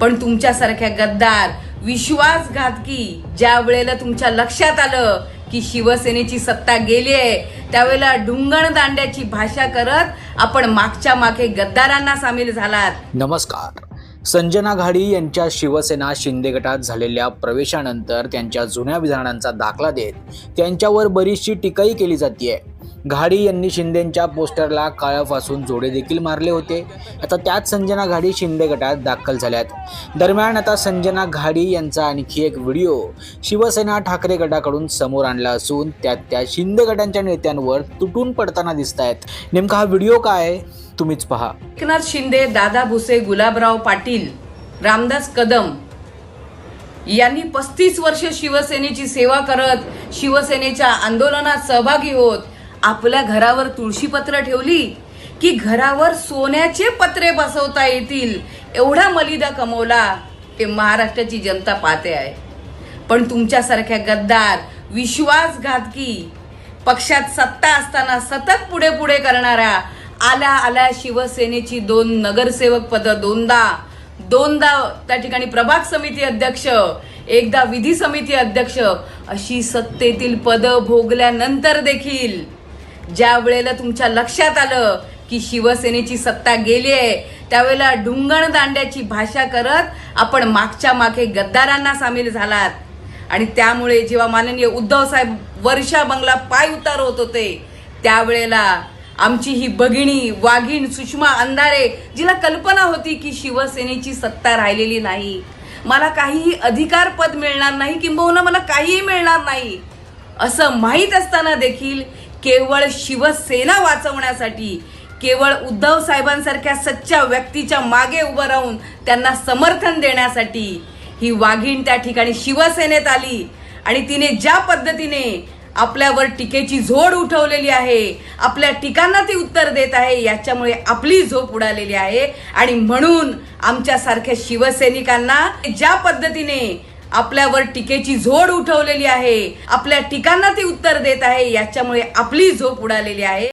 पण तुमच्यासारख्या गद्दार विश्वासघातकी ज्या वेळेला तुमच्या लक्षात आलं की शिवसेनेची सत्ता गेली आहे त्यावेळेला ढुंगण दांड्याची भाषा करत आपण मागच्या मागे गद्दारांना सामील झालात. नमस्कार. संजना घाडी यांच्या शिवसेना शिंदे गटात झालेल्या प्रवेशानंतर त्यांच्या जुन्या विधानांचा दाखला देत त्यांच्यावर बरीचशी टीकाही केली जाते घाडी यांनी शिंदेंच्या पोस्टरला काळापासून फासून जोडे देखील मारले होते. आता त्याच संजना घाडी शिंदे गटात दाखल झाल्यात. दरम्यान आता संजना घाडी यांचा आणखी एक व्हिडिओ शिवसेना ठाकरे गटाकडून समोर आणला असून त्यात त्या शिंदे गटांच्या नेत्यांवर तुटून पडताना दिसत आहेत नेमका हा व्हिडिओ काय? आहे? तुम्हीच पहा. एकनाथ शिंदे दादा भुसे गुलाबराव पाटील रामदास कदम यांनी पस्तीस वर्ष शिवसेनेची सेवा करत शिवसेनेच्या आंदोलनात सहभागी होत आपल्या घरावर तुळशीपत्र ठेवली की घरावर सोन्याचे पत्रे बसवता येतील. एवढा मलिदा कमवला हे महाराष्ट्राची जनता पाहते आहे. पण तुमच्यासारख्या गद्दार विश्वासघातकी पक्षात सत्ता असताना सतत पुढे पुढे करणाऱ्या आल्या आल्या शिवसेनेची दोन नगरसेवक पद दोनदा दोनदा त्या ठिकाणी प्रभाग समिती अध्यक्ष एकदा विधी समिती अध्यक्ष अशी सत्तेतील पद भोगल्यानंतर देखील ज्या वेळेला तुमच्या लक्षात आलं की शिवसेनेची सत्ता गेली आहे त्यावेळेला ढुंगण दांड्याची भाषा करत आपण मागच्या मागे गद्दारांना सामील झालात. आणि त्यामुळे जेव्हा माननीय उद्धव साहेब वर्षा बंगला पाय उतार होत होते त्यावेळेला आमची ही भगिनी वाघीण सुषमा अंधारे जिला कल्पना होती की शिवसेनेची सत्ता राहिलेली नाही. मला काहीही अधिकार पद मिळणार नाही किंबहुना मला काहीही मिळणार नाही. असं माहीत असताना देखील केवळ शिवसेना वाचवण्यासाठी केवळ उद्धव साहेबांसारख्या सच्च्या व्यक्तीच्या मागे उभं राहून त्यांना समर्थन देण्यासाठी ही वाघीण त्या ठिकाणी शिवसेनेत आली. आणि तिने ज्या पद्धतीने आपल्यावर टीकेची झोड उठवलेली आहे. आपल्या टीकांना ती उत्तर देत आहे. याच्यामुळे आपली झोप उडालेली आहे. आणि म्हणून आमच्यासारख्या शिवसैनिकांना ज्या पद्धतीने आपल्यावर टीकेची झोड उठवलेली आहे आपल्या टीकांना ती उत्तर देत आहे याच्यामुळे आपली झोप उडालेली आहे.